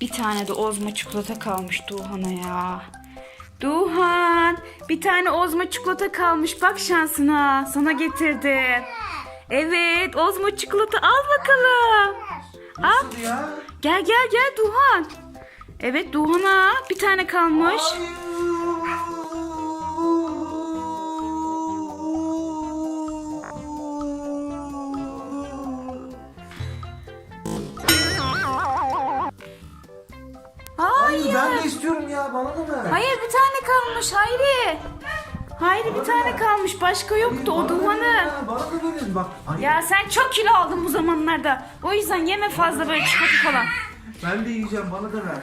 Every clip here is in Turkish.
Bir tane de ozma çikolata kalmış Duhan'a ya. Duhan bir tane ozma çikolata kalmış bak şansına sana getirdim. Evet ozma çikolata al bakalım. Al Nasıl ya? gel gel gel Duhan. Evet Duhan'a bir tane kalmış. Hayır ben de istiyorum ya bana da ver. Hayır bir tane kalmış Hayri. Hayri bir tane kalmış başka yoktu o ya, Bana da verin bak. Hayır, Ya sen çok kilo aldın bu zamanlarda. O yüzden yeme fazla böyle çikolata falan. Ben de yiyeceğim bana da ver.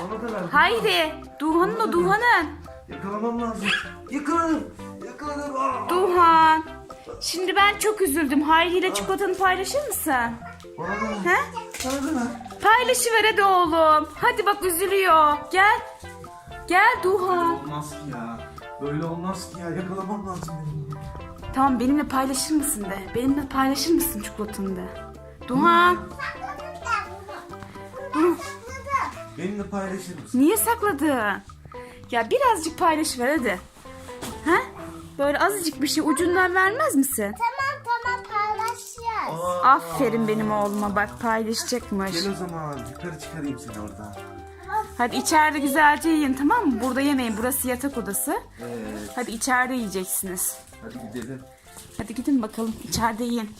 Bana da ver. Haydi. Duhan'ın o Duhan'ın. Yakalamam lazım. Yakaladım. Yakaladım. Aa! Duhan. Şimdi ben çok üzüldüm. Hayri ile çikolatanı paylaşır mısın? Bana da ver. He? Paylaşıver hadi oğlum. Hadi bak üzülüyor. Gel. Gel Duhan. Olmaz ki ya. Böyle olmaz ki ya. Yakalamam lazım benim. Tamam benimle paylaşır mısın de. Benimle paylaşır mısın çikolatanı de. Duhan. Dur. Benimle paylaşır mısın? Niye sakladın? Ya birazcık paylaşıver hadi. He? Böyle azıcık bir şey ucundan vermez misin? Tamam. Aa, Aferin benim oğluma bak paylaşacakmış. Gel o zaman yukarı çıkarayım seni oradan. Hadi içeride güzelce yiyin tamam mı? Burada yemeyin burası yatak odası. Evet. Hadi içeride yiyeceksiniz. Hadi gidelim. Hadi gidin bakalım içeride yiyin.